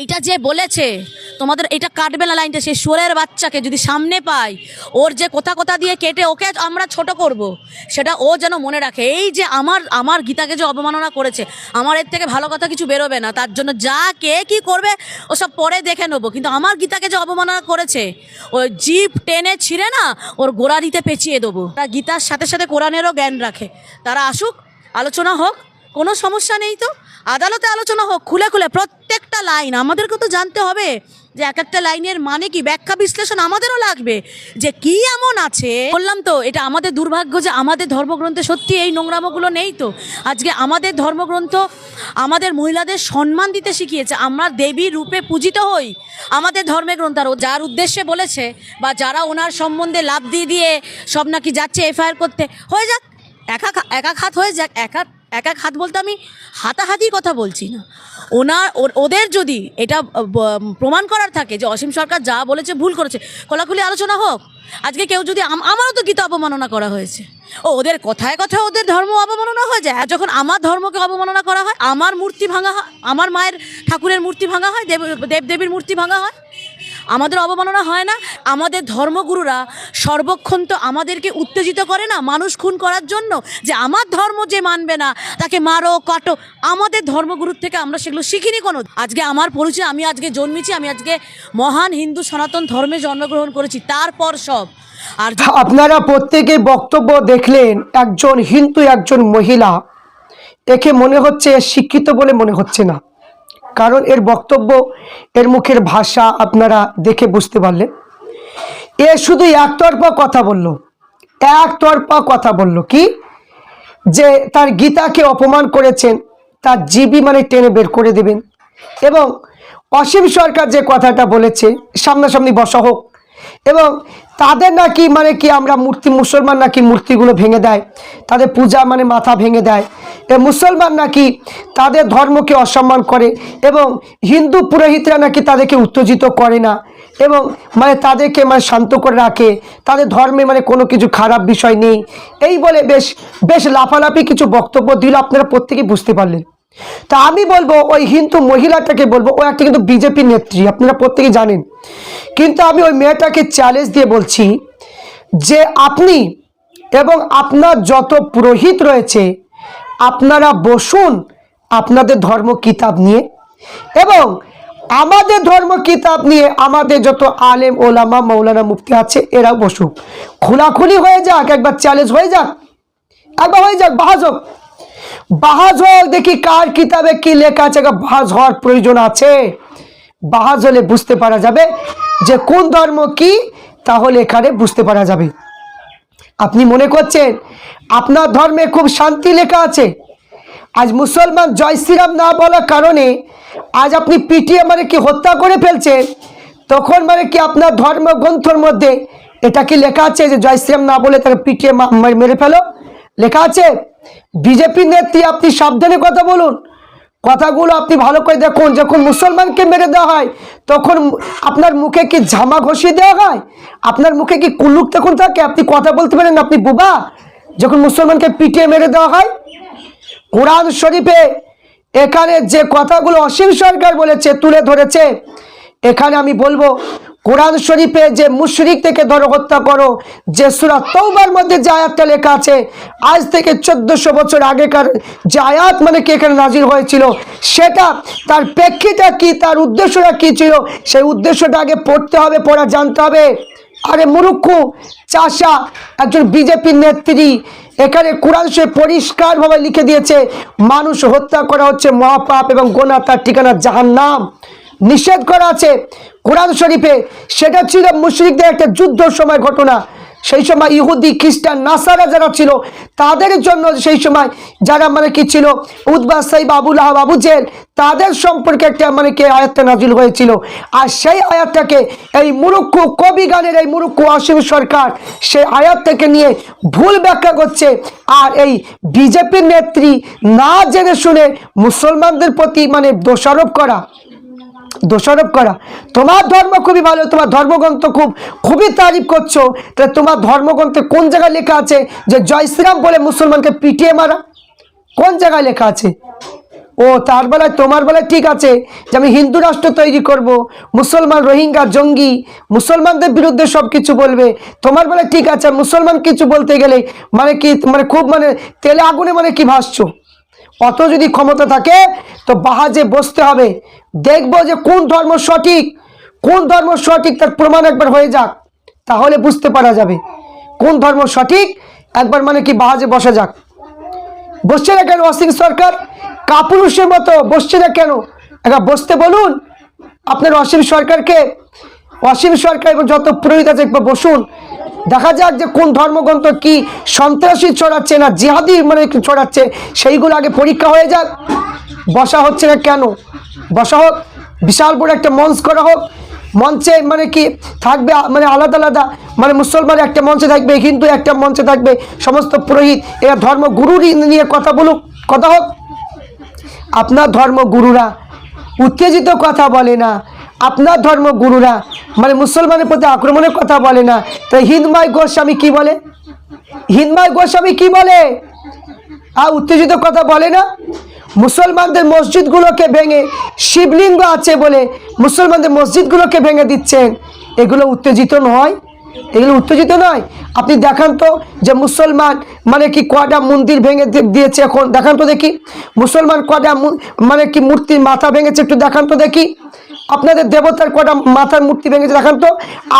এইটা যে বলেছে, তোমাদের এটা কাটবে না লাইনটা সে সোরের বাচ্চাকে যদি সামনে পাই ওর যে কোথা কোথা দিয়ে কেটে ওকে আমরা ছোট করব। সেটা ও যেন মনে রাখে। এই যে আমার আমার গীতাকে যে অবমাননা করেছে, আমার এর থেকে ভালো কথা কিছু বেরোবে না, তার জন্য যা কে কি করবে, ওসব পরে দেখে নেব। কিন্তু আমার গীতাকে যে অবমাননা করেছে, ওই জিপ টেনে ছিঁড়ে না, ওর গোড়ারিতে পেঁচিয়ে দেবো। তারা গীতার সাথে সাথে কোরআনেরও জ্ঞান রাখে। তারা আসুক, আলোচনা হোক, কোনো সমস্যা নেই তো? আদালতে আলোচনা হোক, খুলে খুলে প্রত্যেকটা লাইন। আমাদেরকে তো জানতে হবে যে এক একটা লাইনের মানে কি? ব্যাখ্যা বিশ্লেষণ আমাদেরও লাগবে। যে কি এমন আছে? বললাম তো, এটা আমাদের দুর্ভাগ্য যে আমাদের ধর্মগ্রন্থে সত্যি এই নোংরামোগুলো নেই তো। আজকে আমাদের ধর্মগ্রন্থ আমাদের মহিলাদের সম্মান দিতে শিখিয়েছে। আমরা দেবী রূপে পূজিত হই আমাদের ধর্মের গ্রন্থ। আর যার উদ্দেশ্যে বলেছে বা যারা ওনার সম্বন্ধে লাভ দিয়ে দিয়ে সব নাকি যাচ্ছে এফআইআর করতে, হয়ে যাক, একা একা খাত হয়ে যাক, একা এক এক হাত বলতে আমি হাতাহাতির কথা বলছি না। ওনার ওদের যদি এটা প্রমাণ করার থাকে যে অসীম সরকার যা বলেছে, ভুল করেছে, খোলাখুলি আলোচনা হোক। আজকে কেউ যদি আমারও তো গীতা অবমাননা করা হয়েছে। ও, ওদের কথায় কথায় ওদের ধর্ম অবমাননা হয়ে যায়। আর যখন আমার ধর্মকে অবমাননা করা হয়, আমার মূর্তি ভাঙা হয়, আমার মায়ের ঠাকুরের মূর্তি ভাঙা হয়, দেব, দেবদেবীর মূর্তি ভাঙা হয় আমাদের অবমাননা হয় না, আমাদের ধর্মগুরুরা সর্বক্ষণ তো আমাদেরকে উত্তেজিত করে না, মানুষ খুন করার জন্য, যে আমার ধর্ম যে মানবে না, তাকে মারো, কাটো। আমাদের ধর্মগুরুর থেকে আমরা সেগুলো শিখিনি কোনো। আজকে আমার পরিচয়, আমি আজকে জন্মেছি আমি আজকে মহান হিন্দু সনাতন ধর্মে জন্মগ্রহণ করেছি, তারপর সব। আর আপনারা প্রত্যেকে বক্তব্য দেখলেন, একজন হিন্দু, একজন মহিলা। একে মনে হচ্ছে শিক্ষিত বলে মনে হচ্ছে না। কারণ এর বক্তব্য, এর মুখের ভাষা আপনারা দেখে বুঝতে পারলেন এ শুধু একতরফা কথা বলল, একতরফা কথা বলল। কি? যে তার গীতাকে অপমান করেছেন, তার জিবি মানে টেনে বের করে দেবেন। এবং অসীম সরকার যে কথাটা বলেছে, সামনাসামনি বসা হোক, এবং তাদের নাকি মানে কি আমরা মূর্তি, মুসলমান নাকি মূর্তিগুলো ভেঙে দেয়, তাদের পূজা মানে মাথা ভেঙে দেয় এ মুসলমান নাকি তাদের ধর্মকে অসম্মান করে এবং হিন্দু পুরোহিতরা নাকি তাদেরকে উত্তেজিত করে না এবং মানে তাদেরকে মানে শান্ত করে রাখে, তাদের ধর্মে মানে কোনো কিছু খারাপ বিষয় নেই। এই বলে বেশ বেশ লাফালাফি কিছু বক্তব্য দিল আপনারা প্রত্যেকেই বুঝতে পারলেন। তা আমি বলব ওই হিন্দু মহিলাটাকে বলব, ও একটা কিন্তু বিজেপি নেত্রী, আপনারা প্রত্যেকেই জানেন। কিন্তু আমি ওই মেয়েটাকে চ্যালেঞ্জ দিয়ে বলছি যে আপনি এবং আপনার যত পুরোহিত রয়েছে আপনারা বসুন আপনাদের ধর্ম কিতাব নিয়ে এবং আমাদের ধর্ম কিতাব নিয়ে আমাদের যত আলেম, ওলামা মৌলানা মুফতি আছে, এরাও বসুক। খোলাখুলি হয়ে যাক, একবার চ্যালেঞ্জ হয়ে যাক, একবার হয়ে যাক, বাহাজ হোক। বাহাজ হোক, দেখি কার কিতাবে কি লেখা আছে, একবার বাহাজ হওয়ার প্রয়োজন আছে। বাহাজ হলে বুঝতে পারা যাবে যে কোন ধর্ম কি, তাহলে এখানে বুঝতে পারা যাবে। আপনি মনে করছেন? আপনার ধর্মে খুব শান্তি লেখা আছে। আজ মুসলমান জয় শ্রীরাম না বলার কারণে আজ আপনি পিটিয়ে মানে কি হত্যা করে ফেলছেন? তখন মানে কি আপনার ধর্মগ্রন্থর মধ্যে এটা কি লেখা আছে যে জয় শ্রীরাম না বলে তাকে পিটিয়ে মেরে ফেলো? লেখা আছে? বিজেপি নেত্রী আপনি সাবধানে কথা বলুন। কথাগুলো আপনি ভালো করে দেখুন, যখন মুসলমানকে মেরে দেওয়া হয়, তখন আপনার মুখে কি ঝামা ঘষিয়ে দেওয়া হয়? আপনার মুখে কি কুলুক তখন থাকে? আপনি কথা বলতে পারেন আপনি বুবা? যখন মুসলমানকে পিটিয়ে মেরে দেওয়া হয়, কোরআন শরীফে এখানে যে কথাগুলো অসীম সরকার বলেছে, তুলে ধরেছে, এখানে আমি বলব কোরআন শরীফে যে মুশরিক থেকে ধরো হত্যা করো, যে সুরা তৌবার মধ্যে যে আয়াতটা লেখা আছে, আজ থেকে চোদ্দশো বছর আগেকার যে আয়াত মানে কি এখানে নাজির হয়েছিল, সেটা তার প্রেক্ষিটা কি, তার উদ্দেশ্যটা কি ছিল, সেই উদ্দেশ্যটা আগে পড়তে হবে, পড়া জানতে হবে। আরে মুরুক্ষু চাষা, একজন বিজেপি নেত্রী, এখানে কোরআন শরীফ পরিষ্কারভাবে লিখে দিয়েছে, মানুষ হত্যা করা হচ্ছে মহাপাপ এবং গোনা, তার ঠিকানা জাহান্নাম। নিষেধ করা আছে কোরআন শরীফে। সেটা ছিল মুশরিকদের একটা যুদ্ধ সময় ঘটনা। সেই সময় ইহুদি, খ্রিস্টান, নাসারা যারা ছিল, তাদের জন্য সেই সময় যারা মানে কি ছিল উদ্বাস সাইব, আবুল আহাব জেল তাদের সম্পর্কে একটা মানে কি আয়াতটা নাজিল হয়েছিল। আর সেই আয়াতটাকে এই মুরুক্কু কবি গানের এই মুরুক্কু অসীম সরকার সেই আয়াতটাকে নিয়ে ভুল ব্যাখ্যা করছে। আর এই বিজেপির নেত্রী না জেনে শুনে মুসলমানদের প্রতি মানে দোষারোপ করা দোষারোপ করা। তোমার ধর্ম খুবই ভালো, তোমার ধর্মগ্রন্থ খুব, খুবই তারিফ করছ। তাহলে তোমার ধর্মগ্রন্থে কোন জায়গায় লেখা আছে যে জয় শ্রীরাম বলে মুসলমানকে পিটিয়ে মারা? কোন জায়গায় লেখা আছে? ও, তার বেলায়, তোমার বেলায় ঠিক আছে যে আমি হিন্দু রাষ্ট্র তৈরি করব, মুসলমান রোহিঙ্গা, জঙ্গি, মুসলমানদের বিরুদ্ধে সব কিছু বলবে। তোমার বেলায় ঠিক আছে, মুসলমান কিছু বলতে গেলে মানে কি মানে খুব মানে তেলে আগুনে মানে কি ভাসছো? অত যদি ক্ষমতা থাকে, তো বাহাজে বসতে হবে। দেখব যে কোন ধর্ম সঠিক, কোন ধর্ম সঠিক তার প্রমাণ একবার হয়ে যাক, তাহলে বুঝতে পারা যাবে। কোন ধর্ম সঠিক, একবার মানে কি বাহাজে বসা যাক। বসছে না কেন অসিং সরকার? কাপুরুষের মতো বসছে না কেন? একবার বসতে বলুন, আপনার অসীম সরকারকে। অসীম সরকার এবং যত পুরোহিত আছে একবার বসুন। দেখা যাক যে কোন ধর্মগ্রন্থ কি সন্ত্রাসী ছড়াচ্ছে না জিহাদি মানে ছড়াচ্ছে, সেইগুলো আগে পরীক্ষা হয়ে যাক। বসা হচ্ছে না কেন? বসা হোক, বিশাল বড় একটা মঞ্চ করা হোক। মঞ্চে মানে কি থাকবে মানে আলাদা আলাদা মানে মুসলমান একটা মঞ্চে থাকবে, হিন্দু একটা মঞ্চে থাকবে, সমস্ত পুরোহিত, এরা ধর্মগুরুরই নিয়ে কথা বলুক, কথা হোক। আপনার ধর্মগুরুরা উত্তেজিত কথা বলে না আপনার ধর্মগুরুরা মানে মুসলমানের প্রতি আক্রমণের কথা বলে না। তাই হিন্দমাই গোস্বামী কি বলে? হিন্দমাই গোস্বামী কি বলে? আর উত্তেজিত কথা বলে না? মুসলমানদের মসজিদগুলোকে ভেঙে শিবলিঙ্গ আছে বলে মুসলমানদের মসজিদগুলোকে ভেঙে দিচ্ছেন। এগুলো উত্তেজিত নয়। এগুলো উত্তেজিত নয়। আপনি দেখান তো যে মুসলমান মানে কি কটা মন্দির ভেঙে দিয়েছে এখন? দেখান তো দেখি। মুসলমান কটা মানে কি মূর্তির মাথা ভেঙেছে একটু দেখান তো দেখি। আপনাদের দেবতার কটা মাথার মূর্তি ভেঙেছে দেখান তো।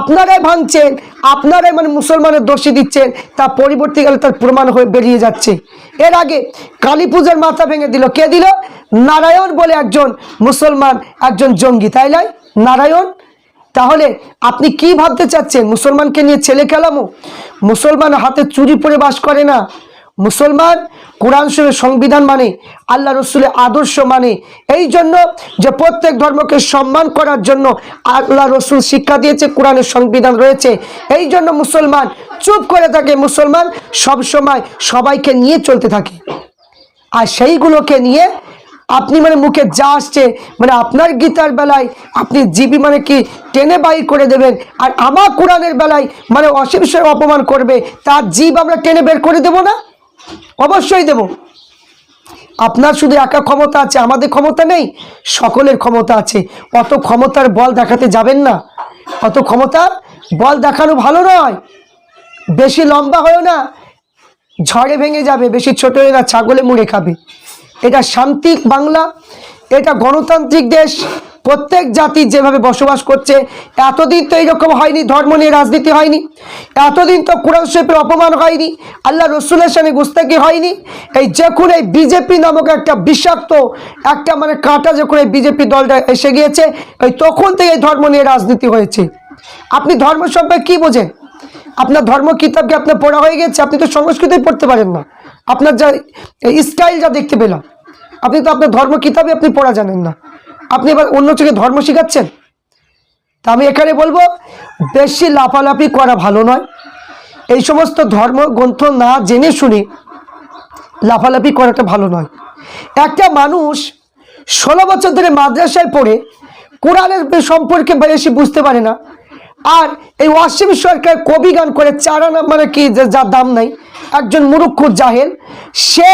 আপনারাই ভাঙছেন, আপনারাই মানে মুসলমানের দোষী দিচ্ছেন, তা পরিবর্তীকালে তার প্রমাণ হয়ে বেরিয়ে যাচ্ছে। এর আগে কালী পূজার মাথা ভেঙে দিল, কে দিল? নারায়ণ বলে একজন মুসলমান, একজন জঙ্গি, তাই নয় নারায়ণ? তাহলে আপনি কি ভাবতে চাচ্ছেন? মুসলমানকে নিয়ে ছেলে খেলামো মুসলমান হাতে চুরি পরে বাস করে না মুসলমান, কোরআন শরীফের সংবিধান মানে আল্লাহ রসুলের আদর্শ মানে। এই জন্য যে প্রত্যেক ধর্মকে সম্মান করার জন্য আল্লাহ রসুল শিক্ষা দিয়েছে, কোরআনের সংবিধান রয়েছে। এই জন্য মুসলমান চুপ করে থাকে। মুসলমান সব সময় সবাইকে নিয়ে চলতে থাকে। আর সেইগুলোকে নিয়ে আপনি মানে মুখে যা আসছে মানে আপনার গীতার বেলায় আপনি জিবি মানে কি টেনে বাই করে দেবেন, আর আমার কোরআনের বেলায় মানে অশেষের অপমান করবে, তার জীব আমরা টেনে বের করে দেব না? অবশ্যই দেব। আপনার শুধু একা ক্ষমতা আছে, আমাদের ক্ষমতা নেই, সকলের ক্ষমতা আছে। অত ক্ষমতার বল দেখাতে যাবেন না। অত ক্ষমতার বল দেখানো ভালো নয়। বেশি লম্বা হয়েও না, ঝড়ে ভেঙে যাবে, বেশি ছোট হয়ে না, ছাগলে মুড়ে খাবে। এটা শান্তিক বাংলা, এটা গণতান্ত্রিক দেশ। প্রত্যেক জাতি যেভাবে বসবাস করছে, এতদিন তো এইরকম হয়নি, ধর্ম নিয়ে রাজনীতি হয়নি, এতদিন তো কোরআন শরীফের অপমান হয়নি, আল্লাহ রসুলের সামনে গুস্তাকি হয়নি, এই যখন এই বিজেপি নামক একটা বিষাক্ত, একটা মানে কাঁটা যখন এই বিজেপি দলটা এসে গিয়েছে, এই তখন থেকে এই ধর্ম নিয়ে রাজনীতি হয়েছে। আপনি ধর্ম সম্পর্কে কী বোঝেন? আপনার ধর্ম কিতাবকে আপনার পড়া হয়ে গেছে, আপনি তো সংস্কৃতই পড়তে পারেন না। আপনার যা স্টাইল যা দেখতে পেলাম, আপনি তো আপনার ধর্ম কিতাবে আপনি পড়া জানেন না। আপনি এবার অন্য চোখে ধর্ম শিখাচ্ছেন? তা আমি এখানে বলব, বেশি লাফালাফি করা ভালো নয়। এই সমস্ত ধর্ম, গ্রন্থ না জেনে শুনে লাফালাফি করাটা ভালো নয়। একটা মানুষ ষোলো বছর ধরে মাদ্রাসায় পড়ে, কোরআনের সম্পর্কে বেশি বুঝতে পারে না। আর এই ওয়াসিম সরকার কবি গান করে চারানা মানে কি যার দাম নাই, একজন মুরুক্ষ জাহেল, সে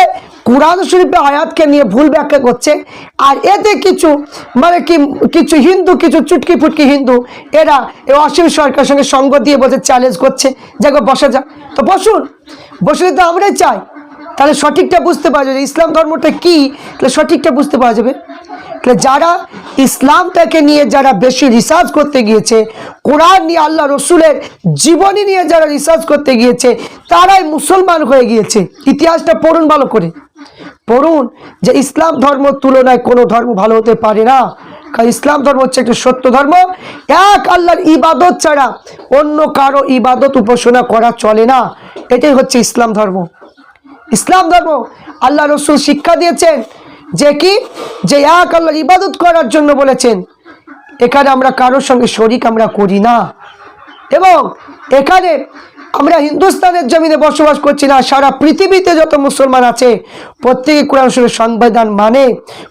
কোরআন শরীফে আয়াতকে নিয়ে ভুল ব্যাখ্যা করছে। আর এতে কিছু মানে কি, কিছু হিন্দু, কিছু চুটকি ফুটকি হিন্দু, এরা এই অসীম সরকারের সঙ্গে সঙ্গ দিয়ে বসে চ্যালেঞ্জ করছে। দেখো বসা যা তো বসুন বসলে তো আমরাই চাই, তাহলে সঠিকটা বুঝতে পারা যাবে। ইসলাম ধর্মটা কি, তাহলে সঠিকটা বুঝতে পারা যাবে। তাহলে যারা ইসলামটাকে নিয়ে যারা বেশি রিসার্চ করতে গিয়েছে, কোরআন নিয়ে, আল্লাহ রসুলের জীবনী নিয়ে যারা রিসার্চ করতে গিয়েছে, তারাই মুসলমান হয়ে গিয়েছে। ইতিহাসটা পড়ুন ভালো করে। পড়ুন যে ইসলাম ধর্ম তুলনায় কোনো ধর্ম ভালো হতে পারে না। কারণ ইসলাম ধর্ম হচ্ছে একটা সত্য ধর্ম। এক আল্লাহর ইবাদত ছাড়া অন্য কারও ইবাদত উপাসনা করা চলে না। এটাই হচ্ছে ইসলাম ধর্ম। ইসলাম ধর্ম আল্লাহ রসুল শিক্ষা দিয়েছেন যে কি? যে এক আল্লাহর ইবাদত করার জন্য বলেছেন, এখানে আমরা কারোর সঙ্গে শরিক আমরা করি না। এবং এখানে আমরা হিন্দুস্তানের জমিনে বসবাস করছি না, সারা পৃথিবীতে যত মুসলমান আছে, প্রত্যেকে কোরআন শরীফের সংবিধান মানে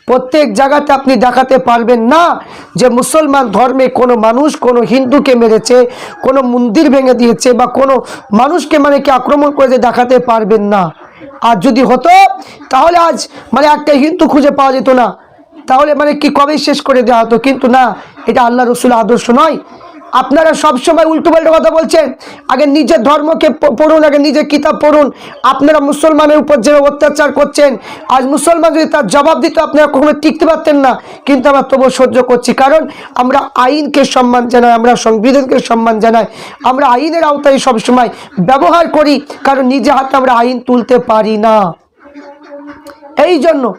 প্রত্যেক জায়গাতে আপনি দেখাতে পারবেন না যে মুসলমান ধর্মে কোনো মানুষ কোনো হিন্দুকে মেরেছে, কোনো মন্দির ভেঙে দিয়েছে বা কোনো মানুষকে মানে কি আক্রমণ করে দেখাতে পারবেন না। আর যদি হতো, তাহলে আজ মানে একটা হিন্দু খুঁজে পাওয়া যেত না। তাহলে মানে কি কবে শেষ করে দেওয়া হতো? কিন্তু না, এটা আল্লাহ রসুল আদর্শ নয়। আপনারা সবসময় উল্টো পাল্টা কথা বলছেন। আগে নিজের ধর্মকে পড়ুন, আগে নিজের কিতাব পড়ুন। আপনারা মুসলমানের উপর যে অত্যাচার করছেন, আজ মুসলমান যদি তার জবাব দিত, আপনারা কখনো টিকতে পারতেন না। কিন্তু আমরা তবুও সহ্য করছি। কারণ আমরা আইনকে সম্মান জানাই, আমরা সংবিধানকে সম্মান জানাই। আমরা আইনের আওতায় সবসময় ব্যবহার করি, কারণ নিজে হাতে আমরা আইন তুলতে পারি না। এই জন্য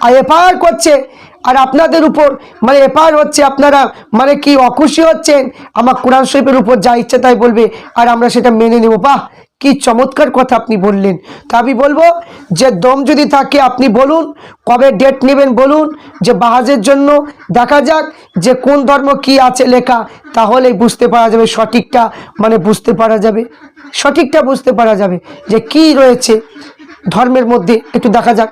আর এফআইআর করছে আর আপনাদের উপর মানে এফআইআর হচ্ছে, আপনারা মানে কি অখুশি হচ্ছেন? আমার কোরআন শরীফের উপর যা ইচ্ছে তাই বলবে, আর আমরা সেটা মেনে নেব। বাহ, কি চমৎকার কথা আপনি বললেন। তা আমি বলব যে দম যদি থাকে, আপনি বলুন, কবে ডেট নেবেন বলুন, যে বাহাজের জন্য দেখা যাক যে কোন ধর্ম কি আছে লেখা, তাহলেই বুঝতে পারা যাবে, সঠিকটা মানে বুঝতে পারা যাবে, সঠিকটা বুঝতে পারা যাবে যে কি রয়েছে ধর্মের মধ্যে। একটু দেখা যাক।